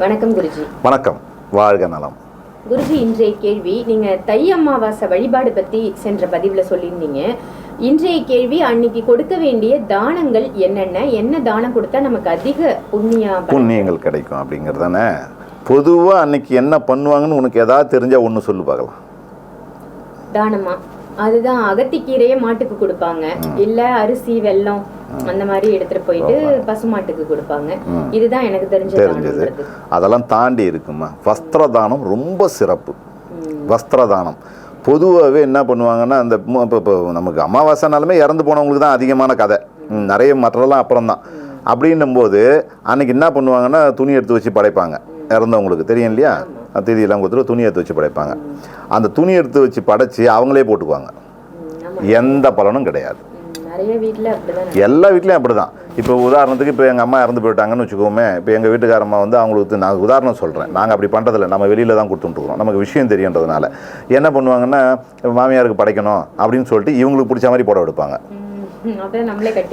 வணக்கம் குருஜி. வணக்கம். வாழ்க நலம். குருஜி இன்றைய கேள்வி நீங்க தை அமாவாசை வழிபாடு பத்தி சென்ற பதிவுல சொல்லியிருந்தீங்க. இன்றைய கேள்வி அன்னைக்கு கொடுக்க வேண்டிய தானங்கள் என்னென்ன? என்ன தானம் கொடுத்தா நமக்கு அதிக புண்ணியா? புண்ணியங்கள் கிடைக்கும் அப்படிங்கிறது தானே? பொதுவாக அன்னைக்கு என்ன பண்ணுவாங்கன்னு உனக்கு ஏதாவது தெரிஞ்சால் ஒன்று சொல்லு பார்க்கலாம். தானமா? அதுதான் அகத்திக்கீரையை மாட்டுக்கு கொடுப்பாங்க. இல்ல அரிசி வெல்லம் அந்த மாதிரி எடுத்துட்டு போயிட்டு பசுமாட்டுக்கு கொடுப்பாங்க. இதுதான் எனக்கு தெரிஞ்ச தெரிஞ்சது. அதெல்லாம் தாண்டி இருக்குமா? வஸ்திர தானம் ரொம்ப சிறப்பு. ம். வஸ்திர தானம் பொதுவாகவே என்ன பண்ணுவாங்கன்னா அந்த இப்போ இப்போ நமக்கு அமாவாசைனாலுமே இறந்து போனவங்களுக்கு தான் அதிகமான கதை. நிறைய மற்றதெல்லாம் அப்புறம் தான் அப்படின்னும் போது அன்னைக்கு என்ன பண்ணுவாங்கன்னா துணி எடுத்து வச்சு படைப்பாங்க. இறந்தவங்களுக்கு தெரியும் இல்லையா? திதியெல்லாம் கொடுத்துட்டு துணி எடுத்து வச்சு படைப்பாங்க. அந்த துணி எடுத்து வச்சு படைச்சி அவங்களே போட்டுக்குவாங்க. எந்த பலனும் கிடையாது. நிறைய வீட்ல அப்படிதான் எல்லா வீட்லேயும் அப்படி தான் இப்போ உதாரணத்துக்கு இப்போ எங்கள் அம்மா இறந்து போயிட்டாங்கன்னு வச்சுக்கோமே இப்போ எங்கள் வீட்டுக்காரம்மா வந்து அவங்களுக்கு நான் உதாரணம் சொல்கிறேன் நாங்கள் அப்படி பண்ணுறதில்ல நம்ம வெளியில் தான் கொடுத்துட்டுருக்கோம் நமக்கு விஷயம் தெரியுன்றதுனால. என்ன பண்ணுவாங்கன்னா மாமியாருக்கு படைக்கணும் அப்படின்னு சொல்லிட்டு இவங்களுக்கு பிடிச்ச மாதிரி போட எடுப்பாங்க.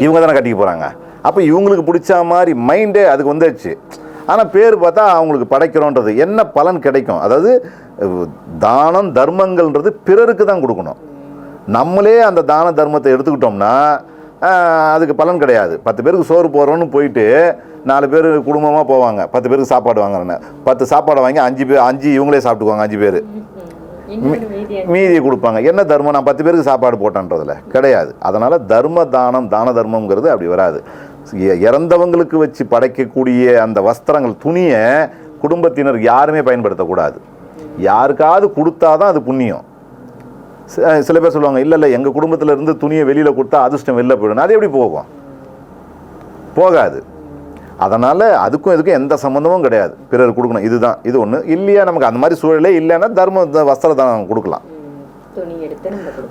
இவங்க தானே கட்டிக்க போகிறாங்க அப்போ இவங்களுக்கு பிடிச்ச மாதிரி மைண்டே அதுக்கு வந்துடுச்சு ஆனால் பேர் பார்த்தா அவங்களுக்கு படைக்கிறோன்றது என்ன பலன் கிடைக்கும்? அதாவது தானம் தர்மங்கள்ன்றது பிறருக்கு தான் கொடுக்கணும். நம்மளே அந்த தான தர்மத்தை எடுத்துக்கிட்டோம்னா அதுக்கு பலன் கிடையாது. பத்து பேருக்கு சோறு போடுறோன்னு போயிட்டு நாலு பேர் குடும்பமாக போவாங்க. பத்து பேருக்கு சாப்பாடு வாங்குறேன்னு. பத்து சாப்பாடை வாங்கி அஞ்சு பேர் அஞ்சு இவங்களே சாப்பிட்டுக்குவாங்க அஞ்சு பேர். மீதியை கொடுப்பாங்க. என்ன தர்மம்? நான் பத்து பேருக்கு சாப்பாடு போட்டேன்றதுல கிடையாது. அதனால் தர்ம தானம் தான தர்மங்கிறது அப்படி வராது. இறந்தவங்களுக்கு வச்சு படைக்கக்கூடிய அந்த வஸ்திரங்கள் துணியை குடும்பத்தினர் யாருமே பயன்படுத்தக்கூடாது. யாருக்காவது கொடுத்தாதான் அது புண்ணியம். சில பேர் சொல்லுவாங்க இல்லை இல்லை எங்கள் குடும்பத்தில் இருந்து துணியை வெளியில் கொடுத்தா அதிர்ஷ்டம் வெளில போயிடும். அது எப்படி போகும்? போகாது. அதனால் அதுக்கும் இதுக்கும் எந்த சம்மந்தமும் கிடையாது. பிறர் கொடுக்கணும் இதுதான் இது ஒன்று இல்லையா நமக்கு அந்த மாதிரி சூழலே இல்லைன்னா தர்ம வஸ்திர தானம் கொடுக்கலாம்.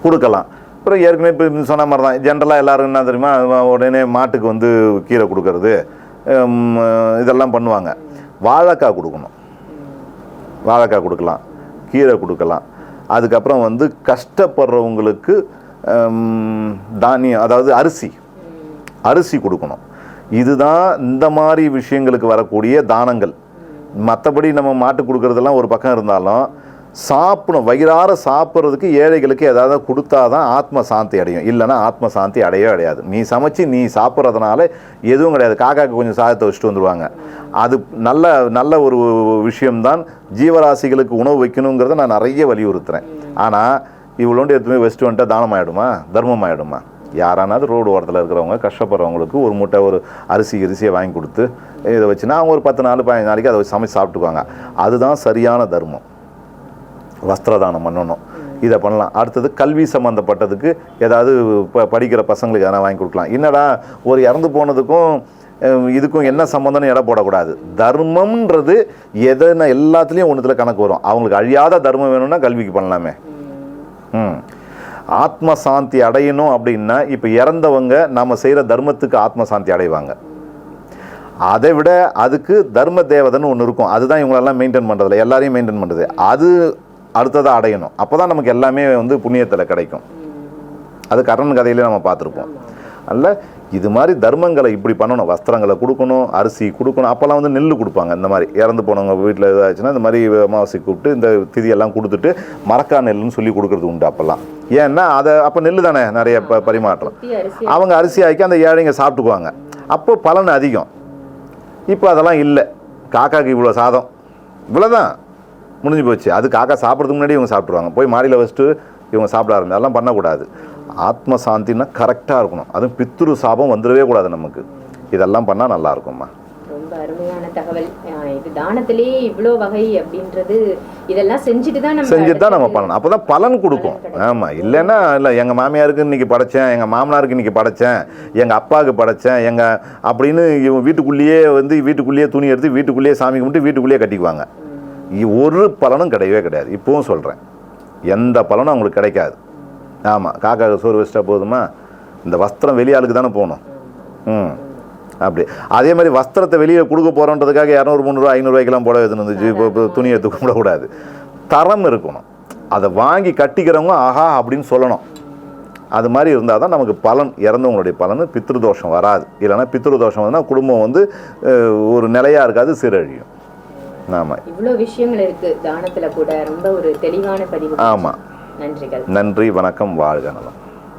கொடுக்கலாம். அப்புறம் ஏற்கனவே இப்போ சொன்ன மாதிரி தான் ஜென்ரலாக எல்லாரும் என்ன தெரியுமா உடனே மாட்டுக்கு வந்து கீரை கொடுக்கறது இதெல்லாம் பண்ணுவாங்க. வாழைக்காய் கொடுக்கணும். வாழைக்காய் கொடுக்கலாம். கீரை கொடுக்கலாம். அதுக்கப்புறம் வந்து கஷ்டப்படுறவங்களுக்கு தானியம் அதாவது அரிசி. அரிசி கொடுக்கணும். இதுதான் இந்த மாதிரி விஷயங்களுக்கு வரக்கூடிய தானங்கள். மற்றபடி நம்ம மாட்டு கொடுக்கறதெல்லாம் ஒரு பக்கம் இருந்தாலும் சாப்பிடும் வயிறார சாப்பிட்றதுக்கு ஏழைகளுக்கு ஏதாவது கொடுத்தா தான் ஆத்ம சாந்தி அடையும். இல்லைன்னா ஆத்ம சாந்தி அடையவே அடையாது. நீ சமைச்சு நீ சாப்பிட்றதுனால எதுவும் கிடையாது. காக்காக்கு கொஞ்சம் சாதத்தை வச்சுட்டு வந்துடுவாங்க அது நல்ல நல்ல ஒரு விஷயம்தான். ஜீவராசிகளுக்கு உணவு வைக்கணுங்கிறத நான் நிறைய வலியுறுத்துறேன். ஆனால் இவ்வளோண்டு எதுவுமே வச்சுட்டு வந்துட்டால் தானம் ஆகிடுமா தர்மம் ஆகிடுமா யாரானாவது ரோடு ஓரத்தில் இருக்கிறவங்க கஷ்டப்படுறவங்களுக்கு ஒரு மூட்டை ஒரு அரிசி அரிசியை வாங்கி கொடுத்து இதை வச்சுன்னா அவங்க ஒரு பத்து நாள் பதினஞ்சு நாளைக்கு அதை வச்சு சமைச்சு சாப்பிட்டுக்குவாங்க. அதுதான் சரியான தர்மம். வஸ்திரதானம் பண்ணணும். இதை பண்ணலாம். அடுத்தது கல்வி சம்மந்தப்பட்டதுக்கு ஏதாவது ப படிக்கிற பசங்களுக்கு எதனா வாங்கி கொடுக்கலாம். என்னடா ஒரு இறந்து போனதுக்கும் இதுக்கும் என்ன சம்மந்தம்னு எடை போடக்கூடாது. தர்மம்ன்றது எதனா எல்லாத்துலேயும் ஒன்றுத்தில் கணக்கு வரும். அவங்களுக்கு அழியாத தர்மம் வேணும்னா கல்விக்கு பண்ணலாமே. ம் ஆத்ம சாந்தி அடையணும் அப்படின்னா இப்போ இறந்தவங்க நம்ம செய்கிற தர்மத்துக்கு ஆத்ம சாந்தி அடைவாங்க. அதை விட அதுக்கு தர்ம தேவதைன்னு ஒன்று இருக்கும். அதுதான் இவங்களெல்லாம் மெயின்டைன் பண்ணுறதில்ல எல்லாரையும் மெயின்டைன் பண்ணுறது அது அடுத்ததாக அடையணும். அப்போ தான் நமக்கு எல்லாமே வந்து புண்ணியத்தில் கிடைக்கும். அது கரண் கதையிலே நம்ம பார்த்துருப்போம். அல்ல இது மாதிரி தர்மங்களை இப்படி பண்ணணும். வஸ்திரங்களை கொடுக்கணும் அரிசி கொடுக்கணும். அப்போல்லாம் வந்து நெல் கொடுப்பாங்க. இந்த மாதிரி இறந்து போனவங்க வீட்டில் இதாச்சுன்னா இந்த மாதிரி அமாவாசை கூப்பிட்டு இந்த திதியெல்லாம் கொடுத்துட்டு மரக்கா நெல்லுன்னு சொல்லி கொடுக்கறது உண்டு அப்போல்லாம். ஏன்னா அதை அப்போ நெல் தானே? நிறைய ப பரிமாற்றம். அவங்க அரிசி ஆக்கி அந்த ஏழைங்க சாப்பிட்டுக்குவாங்க. அப்போ பலன் அதிகம். இப்போ அதெல்லாம் இல்லை. காக்காக்கு இவ்வளோ சாதம். இவ்வளோதான் முடிஞ்சு போச்சு. அது காக்கா சாப்பிட்றதுக்கு முன்னாடி இவங்க சாப்பிட்ருவாங்க போய் மாடியில் வச்சுட்டு இவங்க சாப்பிட ஆரம்பி அதெல்லாம் பண்ணக்கூடாது. ஆத்ம சாந்தின்னா கரெக்டாக இருக்கணும். அதுவும் பித்ரு சாபம் வந்துடவே கூடாது நமக்கு. இதெல்லாம் பண்ணால் நல்லா இருக்கும்மா. ரொம்ப அருமையான தகவல். இது தானத்திலே இவ்ளோ வகை அப்படின்றது இதெல்லாம் செஞ்சுட்டு தான் நம்ம செஞ்சுட்டு தான் நம்ம பண்ணணும். அப்போ தான் பலன் கொடுக்கும். ஆமாம் இல்லைன்னா இல்லை எங்கள் மாமியாருக்கு இன்னைக்கு படைச்சேன் எங்கள் மாமனாருக்கு இன்னைக்கு படைச்சேன் எங்கள் அப்பாவுக்கு படைச்சேன் எங்கள் அப்படின்னு இவங்க வீட்டுக்குள்ளேயே வந்து வீட்டுக்குள்ளேயே துணி எடுத்து வீட்டுக்குள்ளேயே சாமி கும்பிட்டு வீட்டுக்குள்ளேயே கட்டிக்குவாங்க. ஒரு பலனும் கிடையவே கிடையாது. இப்போவும் சொல்கிறேன் எந்த பலனும் அவங்களுக்கு கிடைக்காது. ஆமாம் காக்காவுக்கு சோறு வச்சிட்டா போதுமா? இந்த வஸ்திரம் வெளியாளுக்கு தானே போகணும். ம் அப்படி. அதே மாதிரி வஸ்திரத்தை வெளியே கொடுக்க போகிறோன்றதுக்காக இரநூறு முந்நூறு ஐநூறுரூவாய்க்கெல்லாம் போட எதுன்னு இருந்துச்சு இப்போ இப்போ துணி எடுத்து கும்பிடக்கூடாது. தரம் இருக்கணும். அதை வாங்கி கட்டிக்கிறவங்க ஆஹா அப்படின்னு சொல்லணும். அது மாதிரி இருந்தால் தான் நமக்கு பலன் இறந்தவங்களுடைய பலன் பித்ருதோஷம் வராது. இல்லைன்னா பித்ருதோஷம் வந்தால் குடும்பம் வந்து ஒரு நிலையாக இருக்காது சீரழியும். ஆமாம் இவ்வளோ விஷயங்கள் இருக்கு தானத்துல கூட ரொம்ப ஒரு தெளிவான பதிவு. ஆமாம் நன்றிகள். நன்றி வணக்கம் வாழ்க நலம்.